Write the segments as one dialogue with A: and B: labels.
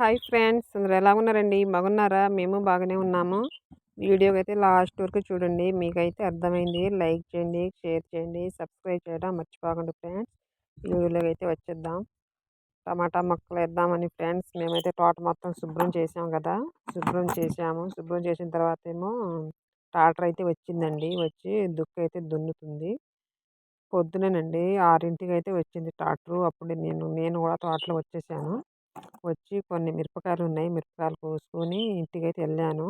A: Hi friends అందరు ఎలా ఉన్నారండి? బాగున్నారా? మేము బాగానే ఉన్నాము. వీడియోకి అయితే లాస్ట్ వరకు చూడండి. మీకైతే అర్థమైంది. లైక్ చేయండి షేర్ చేయండి సబ్స్క్రైబ్ చేయడం మర్చిపోకండి ఫ్రెండ్స్. వీడియోలోకి అయితే వచ్చేద్దాం. టమాటా మొక్కలు వేద్దామని ఫ్రెండ్స్. మేమైతే తోట మొత్తం శుభ్రం చేసాం కదా. శుభ్రం చేసాము. శుభ్రం చేసిన తర్వాత ఏమో ట్రాక్టర్ అయితే వచ్చిందండి. వచ్చి దుక్కు అయితే దున్నుతుంది. పొద్దునేనండి ఆరింటికి అయితే వచ్చింది ట్రాక్టర్ అప్పుడు నేను నేను కూడా తోటలో వచ్చేసాను. వచ్చి కొన్ని మిరపకాయలు ఉన్నాయి. మిరపకాయలు కోసుకొని ఇంటికైతే వెళ్ళాను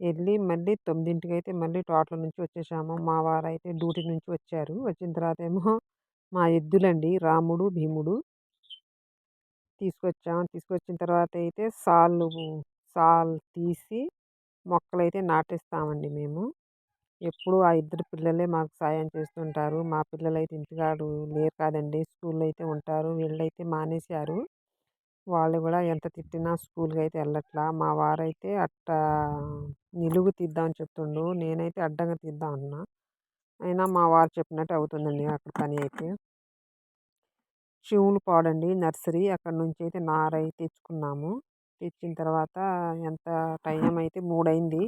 A: వెళ్ళి మళ్ళీ తొమ్మిదింటికి అయితే మళ్ళీ తోటల నుంచి వచ్చేసాము. మా వారు అయితే డ్యూటీ నుంచి వచ్చారు. వచ్చిన తర్వాత ఏమో మా ఎద్దులండి రాముడు భీముడు తీసుకొచ్చాము తీసుకొచ్చిన తర్వాత అయితే సాళ్ళు సాల్ తీసి మొక్కలు అయితే నాటేస్తామండి మేము. ఎప్పుడు ఆ ఇద్దరు పిల్లలే మాకు సాయం చేస్తుంటారు. మా పిల్లలు అయితే ఇంటికాడు లేరు కాదండి. స్కూల్లో అయితే ఉంటారు. వీళ్ళైతే మానేశారు. వాళ్ళు కూడా ఎంత తిట్టినా స్కూల్కి అయితే వెళ్ళట్లా మా వారైతే అట్టా నిలువు తీద్దామని చెప్తుండు. నేనైతే అడ్డంగా తీద్దాం అన్నా. అయినా మా వారు చెప్పినట్టు అవుతుందండి అక్కడ పని అయితే. శివులు పాడండి నర్సరీ అక్కడ నుంచి అయితే నారై తెచ్చుకున్నాము. తెచ్చిన తర్వాత ఎంత టైం అయితే మూడైంది.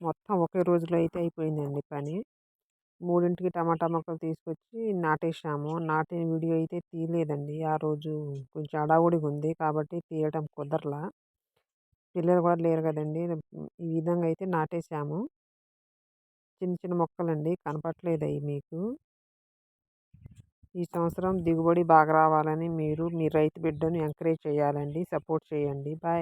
A: మొత్తం ఒకే రోజులో అయితే అయిపోయిందండి పని. మూడింటికి టమాటా మొక్కలు తీసుకొచ్చి నాటేసాము నాటిన వీడియో అయితే తీయలేదండి. ఆ రోజు కొంచెం హడావుడిగా ఉంది కాబట్టి తీయడం కుదరలా. పిల్లలు కూడా లేరు కదండి. ఈ విధంగా అయితే నాటేసాము. చిన్న చిన్న మొక్కలండి కనపట్లేదు అవి మీకు. ఈ సంవత్సరం దిగుబడి బాగా రావాలని మీరు మీ రైతు బిడ్డను ఎంకరేజ్ చేయాలండి. సపోర్ట్ చేయండి. బాయ్.